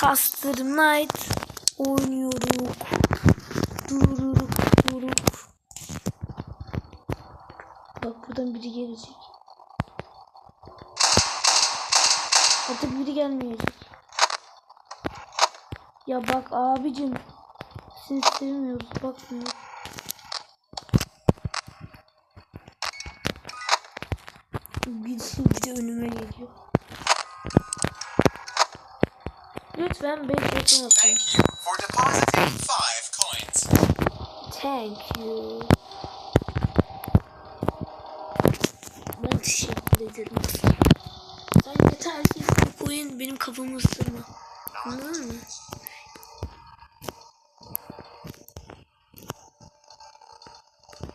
Caster Knight oynuyoruz. Dururuk duruk. Bak buradan biri gelecek. Artık biri gelmeyecek. Ya bak abicim. Seni sevmiyoruz bakmıyor. Bir, bir de önüme geliyor. Lütfen 5 yakın atın. Thank you. Ben teşekkür ederim. Sen yeter ki bu oyun benim kafamı ısırma. Anladın mı?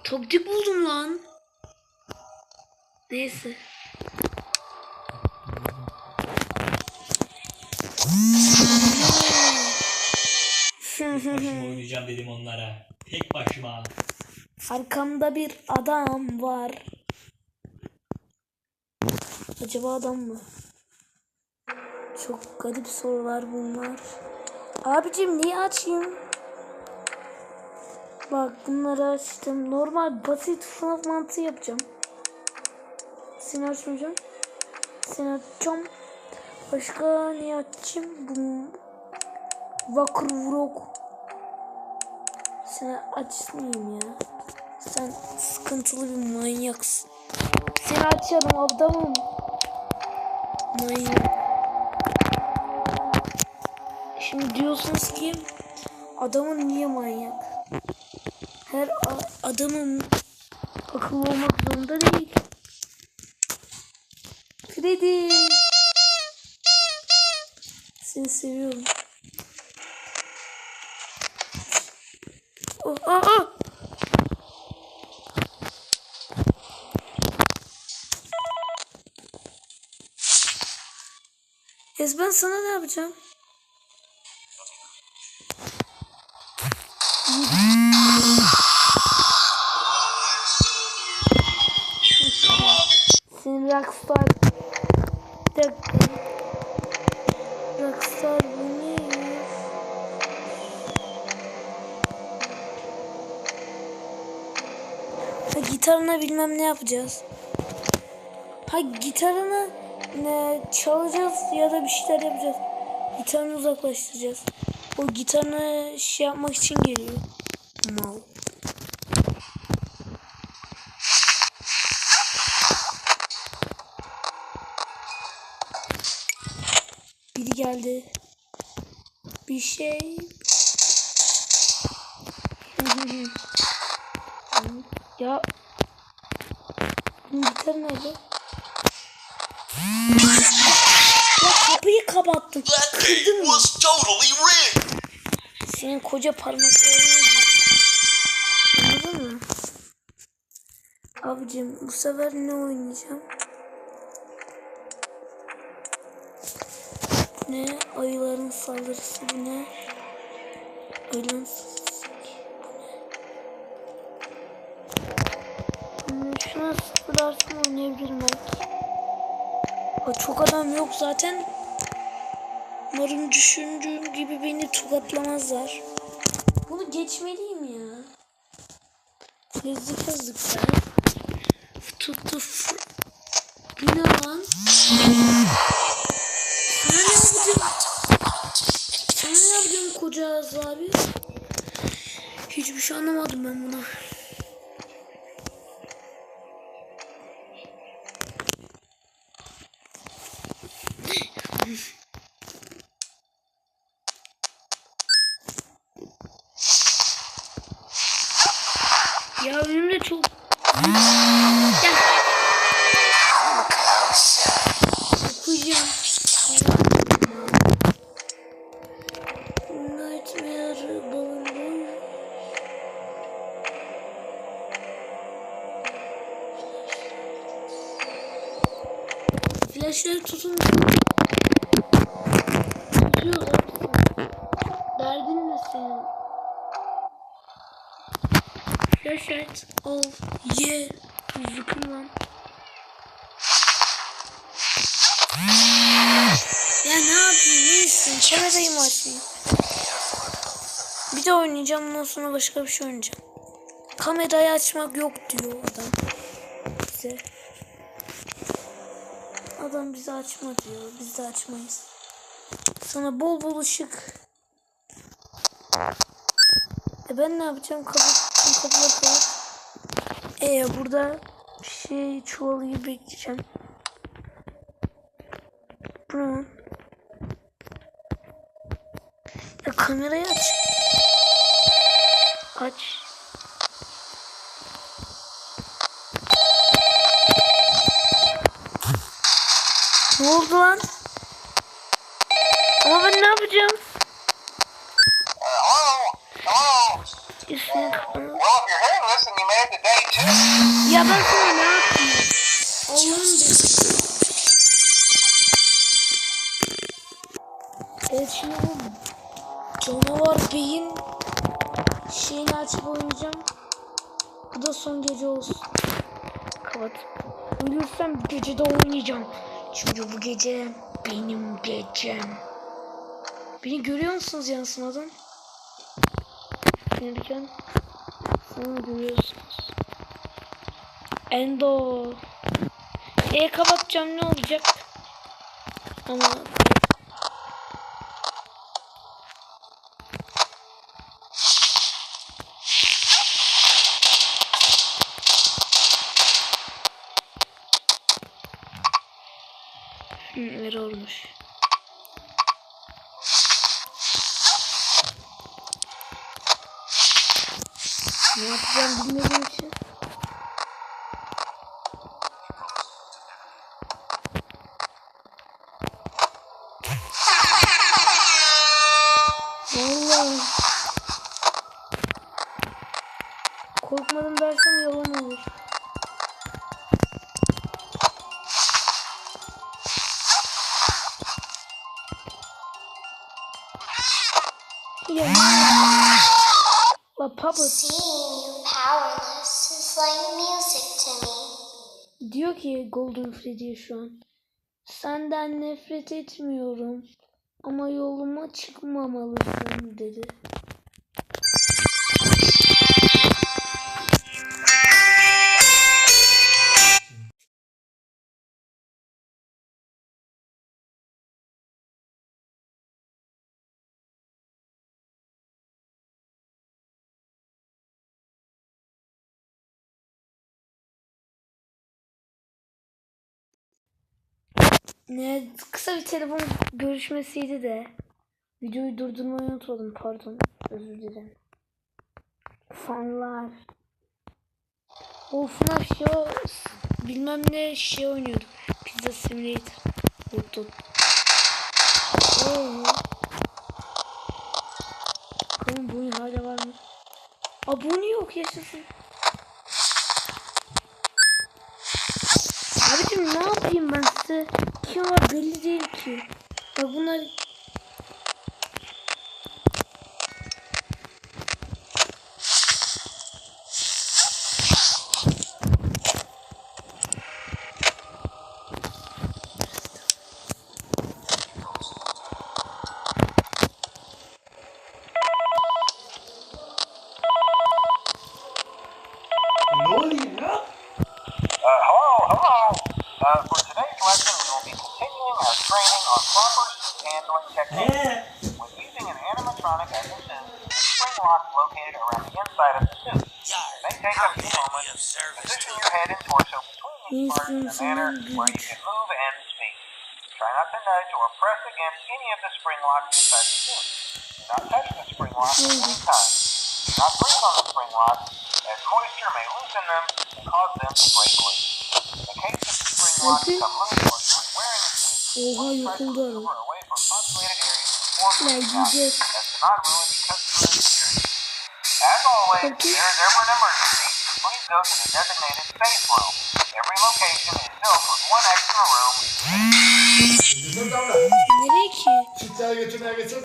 Taktik buldum lan. Neyse. Başıma oynayacağım dedim onlara. Tek başıma. Arkamda bir adam var. Acaba adam mı? Çok garip sorular bunlar. Abicim niye açayım? Bak bunları açtım. Normal basit FNAF mantığı yapacağım. Seni açmayacağım. Seni açacağım. Başka ne açayım? Bu Vakır Vurok. Seni açmayayım ya. Sen sıkıntılı bir manyaksın. Seni açarım adamım. Manyak. Şimdi diyorsunuz ki adamın niye manyak? Her adamın akıllı olmak zorunda değil. Freddy. Seni seviyorum. Ez ben sana ne yapacağım? Senin Rockstar. Rockstar gitarına bilmem ne yapacağız. Ha gitarını ne çalacağız ya da bir şeyler yapacağız. Gitarını uzaklaştıracağız. O gitarını şey yapmak için geliyor. Mal. Biri geldi. Bir şey. ya. Gitarı nerede? Ya kapıyı kapattın. That Kırdın mı? Senin koca parmaklarını. Anladın mı? Abicim bu sefer ne oynayacağım? Ne? Ayıların saldırısı bu ne? Ayıların saldırısı sıfırlarsam oynayabilirim belki. Aa, çok adam yok zaten. Umarım düşündüğüm gibi beni tokatlamazlar. Bunu geçmeliyim ya. Yazık yazık ya. Tuttu. Bu ne lan? Sana ne yapacağım? Sana ne yapacağım koca abi? Hiçbir şey anlamadım ben buna. Ya önümde çok... Gel. Okuyacağım. Nightmare tutun. Tutuyorlar. Derdin ne senin? Flashlight al. Ye. Zıkın lan. Ya ne yapayım? Ne? Kamerayı mı açayım? Bir de oynayacağım ondan sonra başka bir şey oynayacağım. Kamerayı açmak yok diyor adam. Bize. Adam bize açma diyor. Biz de açmayız. Sana bol bol ışık. E ben ne yapacağım? Kapat, kapıları kapat. E burada şey çuvalı gibi bekleyeceğim. Bu ne lan? Ya kamerayı aç. Aç. Ne oldu lan? Day two, Ya sana ne? Allah'ım benim. Evet şimdi bu canavar beyin şeyini açıp oynayacağım. Bu da son gece olsun. Kapat. Ölürsem gece de oynayacağım. Çünkü bu gece benim gecem. Beni görüyor musunuz yansımadan? Gelirken sana görüyorsunuz. Endo. E kapatacağım ne olacak? Ama öyle olmuş. Ne yapacağım bilmediğim için. Vallahi. Puppet Seeing you powerless is like music to me. diyor ki Golden Freddy şu an. Senden nefret etmiyorum. Ama yoluma çıkmamalısın dedi. Ne kısa bir telefon görüşmesiydi de videoyu durdurmayı unutmadım pardon özür dilerim. Fanlar. O FNAF o bilmem ne şey oynuyordum. Pizza Simulator. Dog. Oo. Bakalım bu oyun hala var mı? Abone yok yaşasın. Abicim ne yapayım ben size? Kim var belli değil ki. Ya bunlar training on proper handling techniques. He. When using an animatronic as a suit, the spring locks located around the inside of the suit. They take a few moments. Position your head and torso between these parts in a manner where you can move and speak. Try not to nudge or press against any of the spring locks inside the suit. Do not touch the spring locks at any time. Do not breathe on the spring locks, as moisture may loosen them and cause them to break loose. In the case the spring locks Okay. come loose while oha yıkıldı araba. one extra room Nereye ki? Çiftler götürmeye getir.